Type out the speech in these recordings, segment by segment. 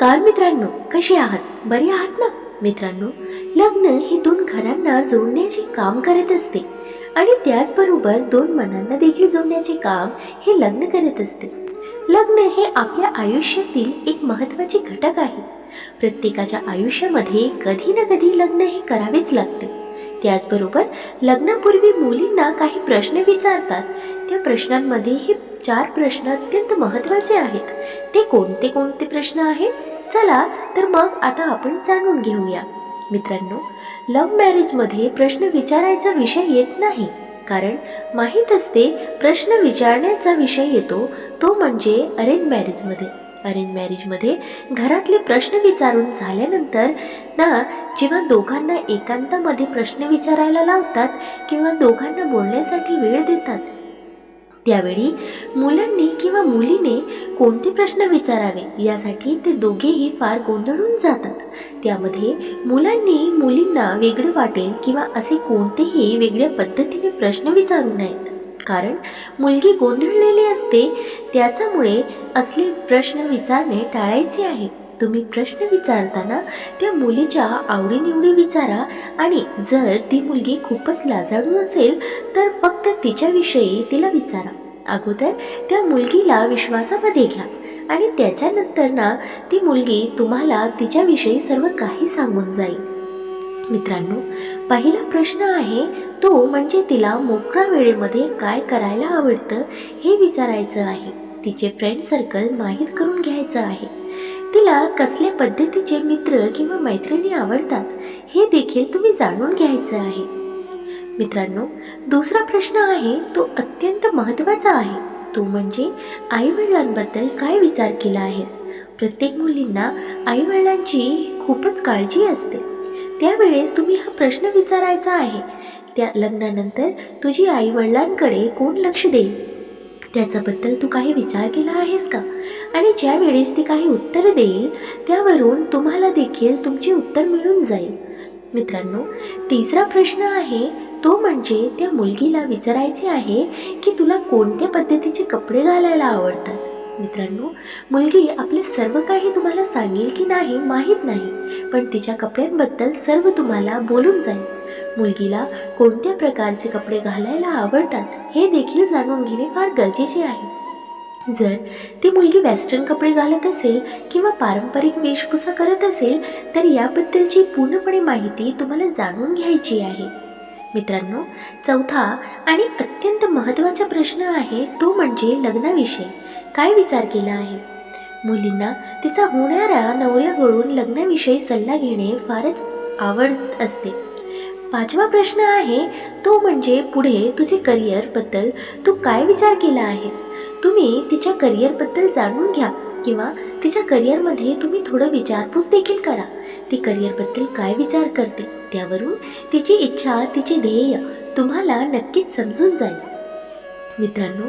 नमस्कार मित्रांनो कसे आहात? बरे आहात ना? मित्रांनो लग्न हे दोन घरांना जोडण्याचे काम करत असते आणि त्याचबरोबर दोन मनांना देखील जोडण्याचे काम हे लग्न करत असते. लग्न हे आपल्या आयुष्यातील एक महत्त्वाचे घटक आहे. प्रत्येकाच्या आयुष्यामध्ये कधी ना कधी लग्न हे करावेच लागते. त्याचबरोबर लग्नापूर्वी मुलींना काही प्रश्न विचारतात. त्या प्रश्नांमध्ये हे चार प्रश्न अत्यंत महत्त्वाचे आहेत. ते कोणते कोणते प्रश्न आहेत? चला तर मग आता आपण जाणून घेऊया. मित्रांनो लव्ह मॅरेजमध्ये प्रश्न विचारायचा विषय येत नाही. कारण माहीत असते प्रश्न विचारण्याचा विषय येतो तो म्हणजे अरेंज मॅरेजमध्ये अरेंज मॅरेजमध्ये घरातले प्रश्न विचारून झाल्यानंतर ना जेव्हा दोघांना एकांतामध्ये प्रश्न विचारायला लावतात किंवा दोघांना बोलण्यासाठी वेळ देतात त्यावेळी मुलांनी किंवा मुलीने कोणते प्रश्न विचारावे यासाठी ते दोघेही फार गोंधळून जातात. त्यामध्ये मुलांनी मुलींना वेगळं वाटेल किंवा असे कोणतेही वेगळ्या पद्धतीने प्रश्न विचारू नयेत. कारण मुलगी गोंधळलेली असते त्याच्यामुळे असले प्रश्न विचारणे टाळायचे आहे. तुम्ही प्रश्न विचारताना त्या मुलीच्या आवडीनिवडी विचारा आणि जर ती मुलगी खूपच लाजाळू असेल तर फक्त तिच्याविषयी तिला विचारा. अगोदर त्या मुलगीला विश्वासामध्ये घ्या आणि त्याच्यानंतर ना ती मुलगी तुम्हाला तिच्याविषयी सर्व काही सांगून जाईल. मित्रांनो पहिला प्रश्न आहे तो म्हणजे तिला मोकळ्या वेळेमध्ये काय करायला आवडतं हे विचारायचं आहे. तिचे फ्रेंड सर्कल माहीत करून घ्यायचं आहे. तिला कसल्या पद्धतीचे मित्र किंवा मैत्रिणी आवडतात हे देखील तुम्ही जाणून घ्यायचं आहे. मित्रांनो दुसरा प्रश्न आहे तो अत्यंत महत्त्वाचा आहे. तो म्हणजे आईवडिलांबद्दल काय विचार केला आहेस? प्रत्येक मुलींना आईवडिलांची खूपच काळजी असते. त्यावेळेस तुम्ही हा प्रश्न विचारायचा आहे. त्या लग्नानंतर तुझी आईवडिलांकडे कोण लक्ष देईल? त्याच्याबद्दल तू काही विचार केला आहेस का? आणि ज्या वेळेस ती काही उत्तर देईल त्यावरून तुम्हाला देखील तुमचे उत्तर मिळून जाईल. मित्रांनो तिसरा प्रश्न आहे तो म्हणजे त्या मुलगीला विचारायचे आहे की तुला कोणत्या पद्धतीचे कपडे घालायला आवडतात? मित्रांनो मुलगी आपले सर्व काही तुम्हाला सांगेल की नाही माहीत नाही. पण तिच्या कपड्यांबद्दल सर्व तुम्हाला बोलून जाईल. मुलगीला कोणत्या प्रकारचे कपडे घालायला आवडतात हे देखील जाणून घेणे फार गरजेचे आहे. जर ती मुलगी वेस्टर्न कपडे घालत असेल किंवा पारंपरिक वेशभूषा करत असेल तर याबद्दलची पूर्णपणे माहिती तुम्हाला जाणून घ्यायची आहे. मित्रांनो चौथा आणि अत्यंत महत्त्वाचा प्रश्न आहे तो म्हणजे लग्नाविषयी. काय विचार केला आहेस? मुलींना तिचा होणाऱ्या नवऱ्याकडून लग्नाविषयी सल्ला घेणे फारच आवडत असते. पाचवा प्रश्न आहे तो म्हणजे पुढे तुझे करिअरबद्दल तू काय विचार केला आहेस? तुम्ही तिच्या करिअरबद्दल जाणून घ्या किंवा तिच्या करिअरमध्ये तुम्ही थोडं विचारपूस देखील करा. ती करिअरबद्दल काय विचार करते? त्यावरून तिची इच्छा तिचे ध्येय तुम्हाला नक्कीच समजून जाईल. मित्रांनो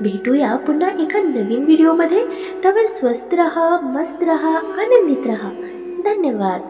भेटूया पुन्हा एका नवीन व्हिडिओमध्ये त्यावर स्वस्त रहा मस्त रहा आनंदित रहा. धन्यवाद.